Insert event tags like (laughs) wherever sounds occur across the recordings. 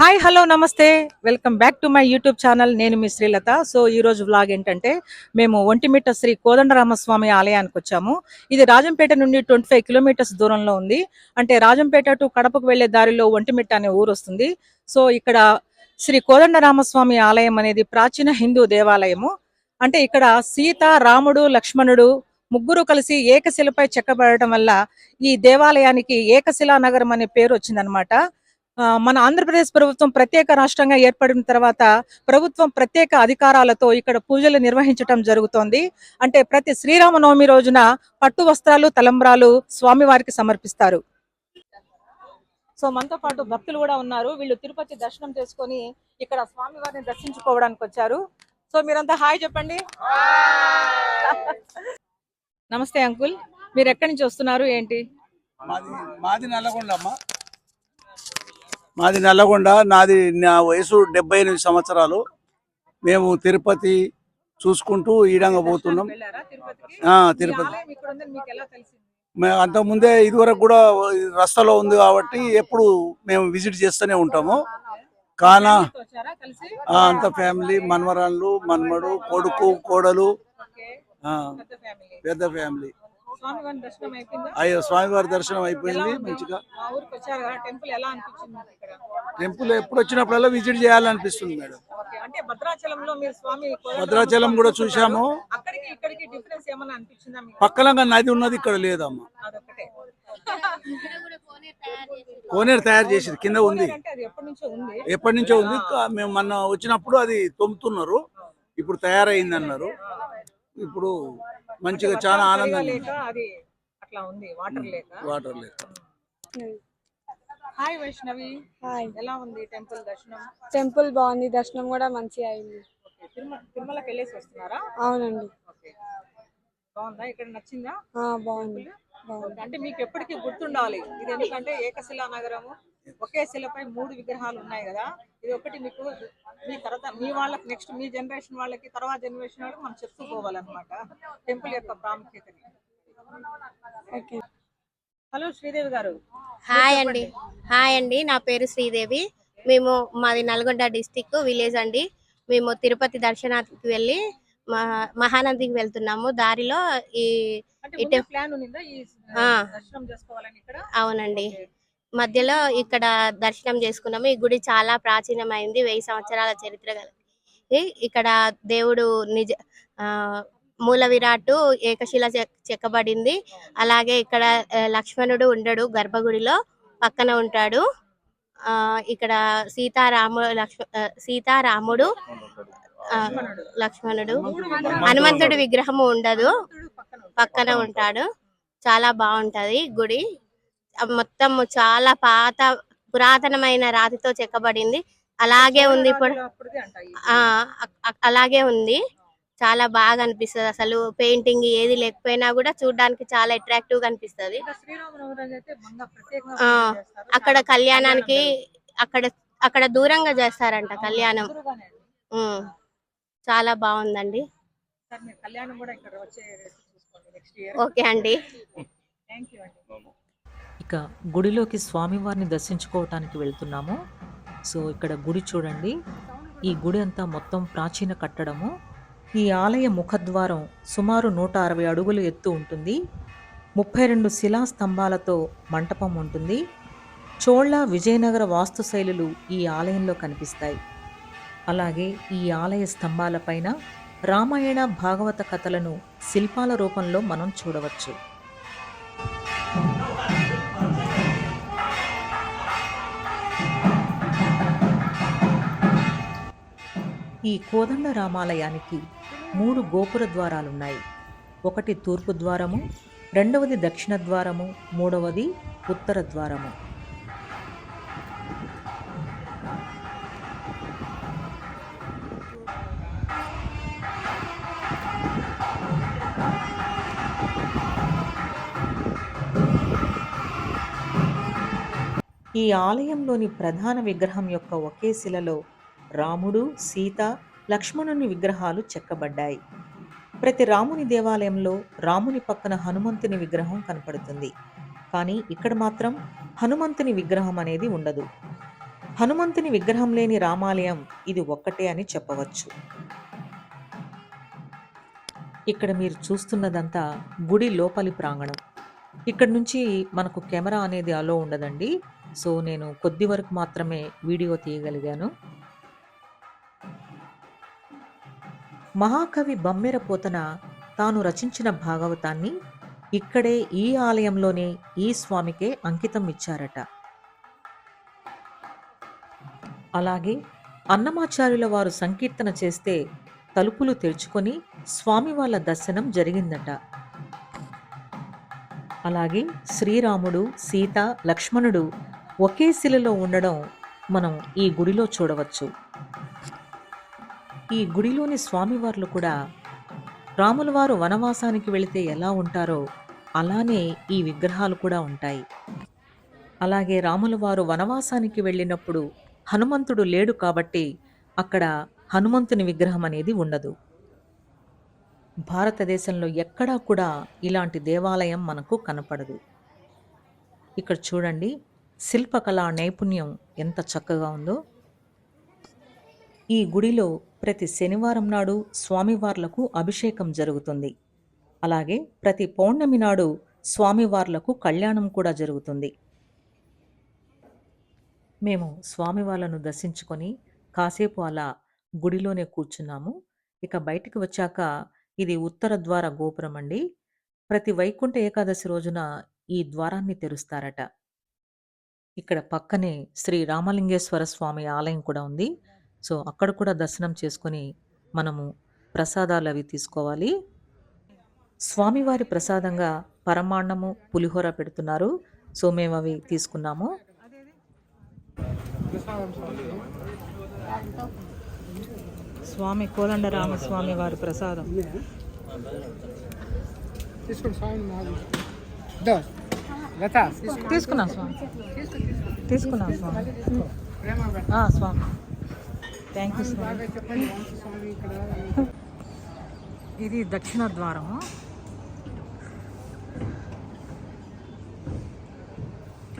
Hi hello namaste. Welcome back to my YouTube channel. నేను మీ Srilatha. So ఈ రోజు వ్లాగ్ ఏంటంటే మేము ఒంటిమిట్ట శ్రీ కోదండరామస్వామి ఆలయానికి వచ్చాము. ఇది రాజంపేట నుండి ట్వంటీ ఫైవ్ కిలోమీటర్స్ దూరంలో ఉంది. అంటే రాజంపేట టు కడపకు వెళ్ళే దారిలో ఒంటిమిట్ట అనే ఊరు వస్తుంది. సో ఇక్కడ శ్రీ కోదండరామస్వామి ఆలయం అనేది ప్రాచీన హిందూ దేవాలయము. అంటే ఇక్కడ సీత రాముడు లక్ష్మణుడు ముగ్గురు కలిసి ఏకశిలపై చెక్కబడటం వల్ల ఈ దేవాలయానికి ఏకశిలా నగరం అనే పేరు వచ్చిందనమాట మన ఆంధ్రప్రదేశ్ ప్రభుత్వం ప్రత్యేక రాష్ట్రంగా ఏర్పడిన తర్వాత ప్రభుత్వం ప్రత్యేక అధికారాలతో ఇక్కడ పూజలు నిర్వహించటం జరుగుతోంది. అంటే ప్రతి శ్రీరామనవమి రోజున పట్టు వస్త్రాలు తలంబ్రాలు స్వామివారికి సమర్పిస్తారు. సో మనతో పాటు భక్తులు కూడా ఉన్నారు. వీళ్ళు తిరుపతి దర్శనం చేసుకొని ఇక్కడ స్వామివారిని దర్శించుకోవడానికి వచ్చారు. సో మీరంతా హాయ్ చెప్పండి. నమస్తే అంకుల్. మీరు ఎక్కడి నుంచి వస్తున్నారు? ఏంటి? మాది నల్లగొండ అమ్మ మాది నల్లగొండ నాది నా వయసు డెబ్బై ఎనిమిది సంవత్సరాలు. మేము తిరుపతి చూసుకుంటూ ఈడంగా పోతున్నాం. తిరుపతి. అంతకుముందే ఇదివరకు కూడా రస్తాలో ఉంది కాబట్టి ఎప్పుడు మేము విజిట్ చేస్తూనే ఉంటాము. కానా అంత ఫ్యామిలీ మనవరాళ్ళు మన్మడు కొడుకు కోడలు. పెద్ద ఫ్యామిలీ. అయ్యో స్వామివారి దర్శనం అయిపోయింది? మంచిగా. టెంపుల్ ఎలా అనిపించింది మీకు ఇక్కడ? టెంపుల్ ఎప్పుడు వచ్చినప్పుడల్లా విజిట్ చేయాలనిపిస్తుంది మేడం. భద్రాచలం కూడా మీకు? పక్కలంగా నది ఉన్నది ఇక్కడ లేదమ్మా. కోనేరు తయారు చేసింది కింద ఉంది. ఎప్పటి నుంచో ఉంది. మేము మొన్న వచ్చినప్పుడు అది తొమ్ముతున్నారు. ఇప్పుడు తయారైంది అన్నారు ఇప్పుడు మంచిగా చాలా లేక అది అట్లా ఉంది వాటర్ లేక. వాటర్ లేదు హాయ్ వైష్ణవి. హాయ్. ఎలా ఉంది టెంపుల్ దర్శనం? టెంపుల్ బాగుంది దర్శనం కూడా మంచిగా అయింది. తిరుమలకి వెళ్ళేసి వస్తున్నారా? అవునండి. ఓకే. బాగుందా? ఇక్కడ నచ్చిందా? ఆ, బాగుంది. బాగుంది. అంటే మీకు ఎప్పటికీ గుర్తుండాలి ఇది ఎందుకంటే ఏకశిలా నగరము. ఒకే శిలపై మూడు విగ్రహాలు ఉన్నాయి కదా. ఇది ఒకటి మీకు మీ తర్వాత మీ వాళ్ళకి నెక్స్ట్ మీ జనరేషన్ వాళ్ళకి తర్వాత జనరేషన్ వాళ్ళకి మనం చెప్తూ పోవాలన్నమాట. టెంపుల్ యొక్క ప్రాముఖ్యతని. ఓకే. హలో శ్రీదేవి గారు. హాయ్ అండి. హాయ్ అండి. నా పేరు శ్రీదేవి. మేము మాది నల్గొండ డిస్టిక్ విలేజ్ అండి. మేము తిరుపతి దర్శనానికి వెళ్ళి మహా మహానందికి వెళ్తున్నాము. దారిలో ఈ అవునండి. మధ్యలో ఇక్కడ దర్శనం చేసుకున్నాము. ఈ గుడి చాలా ప్రాచీనమైంది. వెయ్యి సంవత్సరాల చరిత్ర గలది ఇక్కడ దేవుడు నిజ ఆ, మూల విరాట్ ఏకశిల చెక్- చెక్కబడింది. అలాగే ఇక్కడ లక్ష్మణుడు ఉండడు గర్భగుడిలో. పక్కన ఉంటాడు. ఆ ఇక్కడ సీతారాము లక్ష్మ సీతారాముడు ఆ, లక్ష్మణుడు. హనుమంతుడి విగ్రహము ఉండదు. పక్కన ఉంటాడు. చాలా బాగుంటది గుడి. మొత్తం చాలా పాత పురాతనమైన రాతితో చెక్కబడింది. అలాగే ఉంది ఇప్పుడు అలాగే ఉంది. చాలా బాగా అనిపిస్తది. అసలు పెయింటింగ్ ఏది లేకపోయినా కూడా చూడడానికి చాలా అట్రాక్టివ్గా అనిపిస్తది. అక్కడ కళ్యాణానికి కళ్యాణం అక్కడ అక్కడ దూరంగా చేస్తారంట. కళ్యాణం. అండి. చాలా బాగుందండి. సార్ మీరు (laughs) కళ్యాణం కూడా ఇక్కడ వచ్చే చూసుకోండి నెక్స్ట్ ఇయర్ ఓకే అండి థ్యాంక్ యూ అండి ఇక గుడిలోకి స్వామివారిని దర్శించుకోవటానికి వెళ్తున్నాము. సో ఇక్కడ గుడి చూడండి. ఈ గుడి అంతా మొత్తం ప్రాచీన కట్టడము. ఈ ఆలయ ముఖద్వారం సుమారు నూట అరవై అడుగులు ఎత్తు ఉంటుంది. ముప్పై రెండు శిలా స్తంభాలతో మంటపం ఉంటుంది. చోళ విజయనగర వాస్తు శైలులు ఈ ఆలయంలో కనిపిస్తాయి. అలాగే ఈ ఆలయ స్తంభాలపైన రామాయణ భాగవత కథలను శిల్పాల రూపంలో మనం చూడవచ్చు. ఈ కోదండ రామాలయానికి మూడు గోపుర ద్వారాలున్నాయి. ఒకటి తూర్పు ద్వారము రెండవది దక్షిణ ద్వారము మూడవది ఉత్తర ద్వారము. ఈ ఆలయంలోని ప్రధాన విగ్రహం యొక్క ఒకే శిలలో రాముడు సీత లక్ష్మణుని విగ్రహాలు చెక్కబడ్డాయి. ప్రతి రాముని దేవాలయంలో రాముని పక్కన హనుమంతుని విగ్రహం కనపడుతుంది. కానీ ఇక్కడ మాత్రం హనుమంతుని విగ్రహం అనేది ఉండదు. హనుమంతుని విగ్రహం లేని రామాలయం ఇది ఒక్కటే అని చెప్పవచ్చు. ఇక్కడ మీరు చూస్తున్నదంతా గుడి లోపలి ప్రాంగణం. ఇక్కడ నుంచి మనకు కెమెరా అనేది అలో ఉండదండి. సో నేను కొద్ది వరకు మాత్రమే వీడియో తీయగలిగాను. మహాకవి బమ్మెర పోతన తాను రచించిన భాగవతాన్ని ఇక్కడే ఈ ఆలయంలోనే ఈ స్వామికే అంకితం ఇచ్చారట. అలాగే అన్నమాచార్యుల వారు సంకీర్తన చేస్తే తలుపులు తెరుచుకొని స్వామి వాళ్ళ దర్శనం జరిగిందట. అలాగే శ్రీరాముడు సీత లక్ష్మణుడు ఒకే శిలలో ఉండడం మనం ఈ గుడిలో చూడవచ్చు. ఈ గుడిలోని స్వామివార్లు కూడా రాముల వారు వనవాసానికి వెళితే ఎలా ఉంటారో అలానే ఈ విగ్రహాలు కూడా ఉంటాయి. అలాగే రాముల వారు వనవాసానికి వెళ్ళినప్పుడు హనుమంతుడు లేడు కాబట్టి అక్కడ హనుమంతుని విగ్రహం అనేది ఉండదు. భారతదేశంలో ఎక్కడా కూడా ఇలాంటి దేవాలయం మనకు కనపడదు. ఇక్కడ చూడండి శిల్పకళా నైపుణ్యం ఎంత చక్కగా ఉందో. ఈ గుడిలో ప్రతి శనివారం నాడు స్వామివార్లకు అభిషేకం జరుగుతుంది. అలాగే ప్రతి పౌర్ణమి నాడు స్వామివార్లకు కళ్యాణం కూడా జరుగుతుంది. మేము స్వామివార్లను దర్శించుకొని కాసేపు అలా గుడిలోనే కూర్చున్నాము. ఇక బయటికి వచ్చాక ఇది ఉత్తర ద్వార గోపురం అండి. ప్రతి వైకుంఠ ఏకాదశి రోజున ఈ ద్వారాన్ని తెరుస్తారట. ఇక్కడ పక్కనే శ్రీ రామలింగేశ్వర స్వామి ఆలయం కూడా ఉంది. సో అక్కడ కూడా దర్శనం చేసుకొని మనము ప్రసాదాలు అవి తీసుకోవాలి. స్వామివారి ప్రసాదంగా పరమాన్నము పులిహోర పెడుతున్నారు. సో మేము అవి తీసుకున్నాము. స్వామి కోదండ రామస్వామి వారి ప్రసాదం. తీసుకున్నాం స్వామి. తీసుకున్నాం స్వామి. స్వామి. థ్యాంక్ యూ స్వామి ఇది దక్షిణ ద్వారము.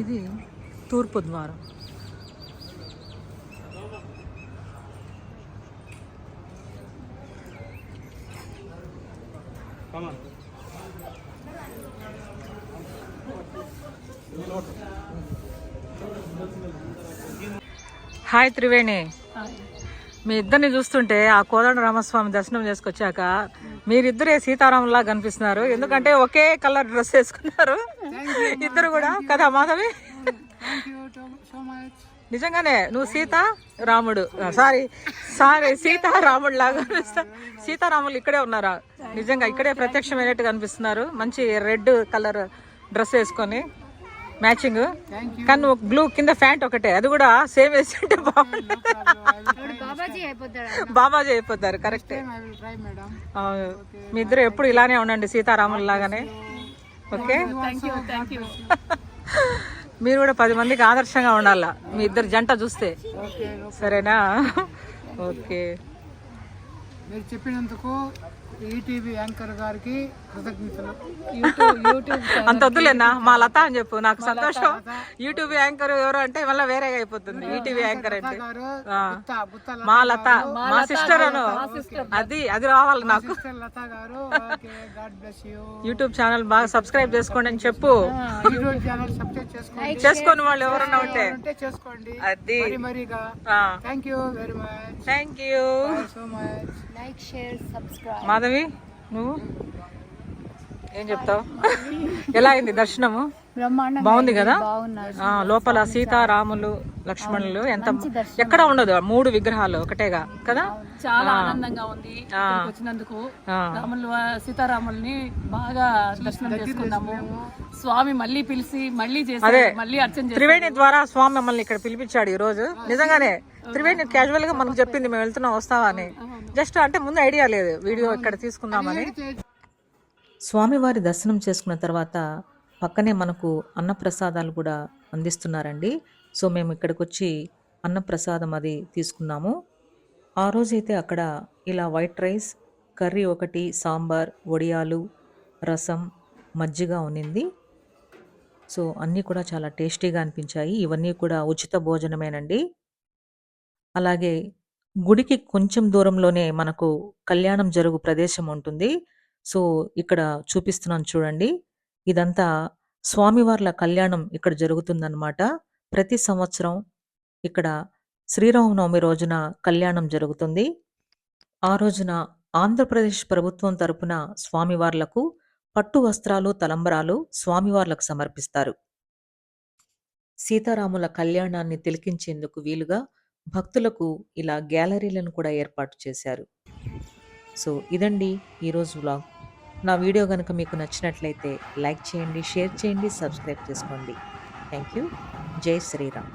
ఇది తూర్పు ద్వారం. హాయ్ త్రివేణి మీ ఇద్దరిని చూస్తుంటే ఆ కోదండ రామస్వామి దర్శనం చేసుకొచ్చాక మీరిద్దరే సీతారాములా కనిపిస్తున్నారు. ఎందుకంటే ఒకే కలర్ డ్రెస్ వేసుకున్నారు. ఇద్దరు కూడా. కదా మాధవి? నిజంగానే నువ్వు సీత రాముడు. సారీ సారీ సీత రాముడు లాగా కనిపిస్తా సీతారాములు ఇక్కడే ఉన్నారా? నిజంగా ఇక్కడే ప్రత్యక్షమైనట్టు కనిపిస్తున్నారు మంచి రెడ్ కలర్ డ్రెస్ వేసుకొని. మ్యాచింగ్ కానీ నువ్వు బ్లూ కింద ప్యాంట్ ఒకటే. అది కూడా సేమ్ వేసింటే బాగుంటుంది బాబాజీ అయిపోతారు కరెక్టే. మీ ఇద్దరు ఎప్పుడు ఇలానే ఉండండి సీతారాములు లాగానే. ఓకే (laughs) మీరు కూడా పది మందికి ఆదర్శంగా ఉండాలా మీ ఇద్దరు జంట చూస్తే. ఓకే సరేనా? (laughs) ఓకే మీరు చెప్పినందుకు ఈటీవీ యాంకర్ గారికి అంత వద్దులేనా? మా లత అని చెప్పు నాకు సంతోషం. యూట్యూబ్ యాంకర్ ఎవరు అంటే మళ్ళీ వేరేగా అయిపోతుంది. ఈటీవీ యాంకర్ అంటే. మా లత మా సిస్టర్ అను. అది అది రావాలి నాకు. సిస్టర్ లత గారు okay God bless you YouTube channel బాగా సబ్స్క్రైబ్ చేసుకోండి అని చెప్పు. యూట్యూబ్ ఛానల్ సబ్స్క్రైబ్ చేసుకోండి. చేసుకోని వాళ్ళు ఎవరన్నా ఉంటే. అది. Thank you very much thank you so much like share subscribe Madhavi నువ్వు? ఏం చెప్తావు? ఎలా అయింది దర్శనము? బాగుంది కదా? ఆ, లోపల సీత రాములు లక్ష్మణులు ఎంత ఎక్కడ ఉండదు మూడు విగ్రహాలు ఒకటేగా కదా? చాలా ఆనందంగా ఉంది వచ్చినందుకు. ఆ. రాములు సీతారాముల్ని బాగా దర్శనం చేసుకున్నాము. స్వామి మళ్ళీ పిలిచి మళ్ళీ చేసి మళ్ళీ అర్చన త్రివేణి ద్వారా స్వామి మమ్మల్ని ఇక్కడ పిలిపించాడు ఈ రోజు నిజంగానే త్రివేణి క్యాజువల్గా మనకు చెప్పింది మేము వెళ్తున్నాం వస్తావా అని. జస్ట్ అంటే ముందు ఐడియా లేదు వీడియో ఇక్కడ తీసుకుందామని. స్వామివారి దర్శనం చేసుకున్న తర్వాత పక్కనే మనకు అన్నప్రసాదాలు కూడా అందిస్తున్నారండి. సో మేము ఇక్కడికి వచ్చి అన్నప్రసాదం అది తీసుకున్నాము. ఆ రోజైతే అక్కడ ఇలా వైట్ రైస్ కర్రీ ఒకటి సాంబార్ వడియాలు రసం మజ్జిగ ఉన్నింది. సో అన్నీ కూడా చాలా టేస్టీగా అనిపించాయి. ఇవన్నీ కూడా ఉచిత భోజనమేనండి. అలాగే గుడికి కొంచెం దూరంలోనే మనకు కళ్యాణం జరుగు ప్రదేశం ఉంటుంది. సో ఇక్కడ చూపిస్తున్నాను చూడండి. ఇదంతా స్వామివార్ల కళ్యాణం ఇక్కడ జరుగుతుందన్నమాట. ప్రతి సంవత్సరం ఇక్కడ శ్రీరామనవమి రోజున కళ్యాణం జరుగుతుంది. ఆ రోజున ఆంధ్రప్రదేశ్ ప్రభుత్వం తరపున స్వామివార్లకు పట్టు వస్త్రాలు తలంబరాలు స్వామివార్లకు సమర్పిస్తారు. సీతారాముల కళ్యాణాన్ని తిలకించేందుకు వీలుగా భక్తులకు ఇలా గ్యాలరీలను కూడా ఏర్పాటు చేశారు. సో ఇదండి ఈరోజు వ్లాగ్. నా వీడియో కనుక మీకు నచ్చినట్లయితే లైక్ చేయండి షేర్ చేయండి సబ్స్క్రైబ్ చేసుకోండి. Thank you. జై శ్రీరామ్.